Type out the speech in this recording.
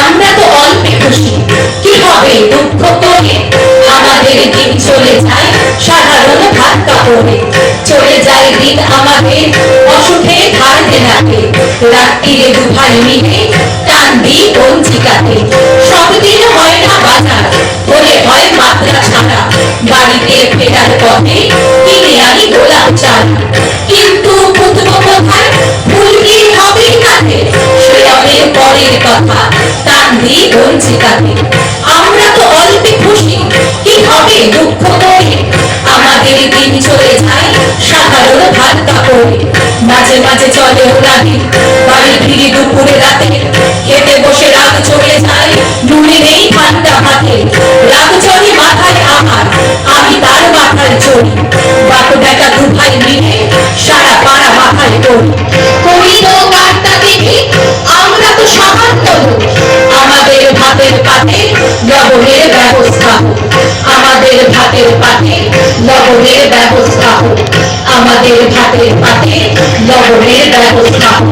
আমরা তো অল্পে খুশি। কি হবে দুঃখ করে আমাদের দিন চলে যায় সাধারণ ভাত কাপড়ে। চলে যায় দিন আমাদের অসুখে ধার দেনাকে। রাত্রিরে দুভাই মিলে টান দিই বঞ্চিকাতে সবদিন হয় না বাজার হলে হয় মাত্রা ছাড়া। বাড়িতে ফেরার পথে কিনে আনি গোলাপ চাল। কি কথা টান দিই পঞ্চিকাতে আমরা তো অল্পে খুশি কি হবে দুঃখ করে আমাদের দিন চলে যায় সাধারণ ভাত কাপড়ে মাঝে মাঝে চলে ওরাদি বাড়ি ফিরি দুপুরে রাতে খেতে বসে রাত চলে যায়, নুনে নেই ঠান্ডা ভাতে, রাত চলে মাথায় আমার আমি তার মাথায় চড়ি। বাপু বেটা দু ভাই মিলে সারা পাড়া মাথায় করি আমাদের ভাতের পাতে লবণের ব্যবস্থা হোক আমাদের ভাতের পাতে লবণের ব্যবস্থা হোক